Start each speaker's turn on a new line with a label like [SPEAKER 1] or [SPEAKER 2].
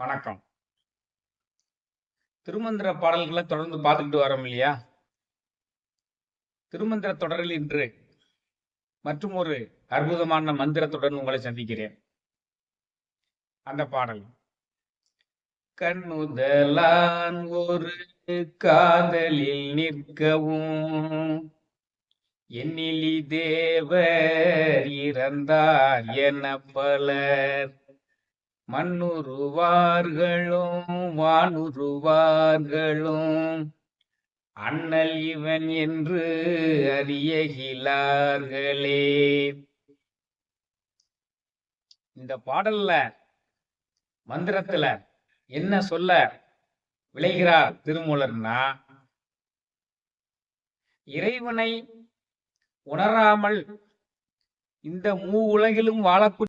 [SPEAKER 1] வணக்கம். திருமந்திர பாடல்களை தொடர்ந்து பார்த்துக்கிட்டு வரோம் இல்லையா? திருமந்திர தொடரில் இன்று மற்றும் ஒரு அற்புதமான மந்திரத்துடன் உங்களை சந்திக்கிறேன். அந்த பாடல். கண்ணுதலான் ஒரு காதலில் நிற்கவும் எண்ணிலி தேவர் இறந்தார் என பலர் மண்ணுருவார்களும் வானுருவார்களும். அண்ணல் இவன் என்று அறியகிலார்களே இந்த பாடல்ல மந்திரத்துல என்ன சொல்ல விளைகிறார் திருமூலர்னா இறைவனை உணராமல் இந்த மூ உலகிலும் வாழக்கூடிய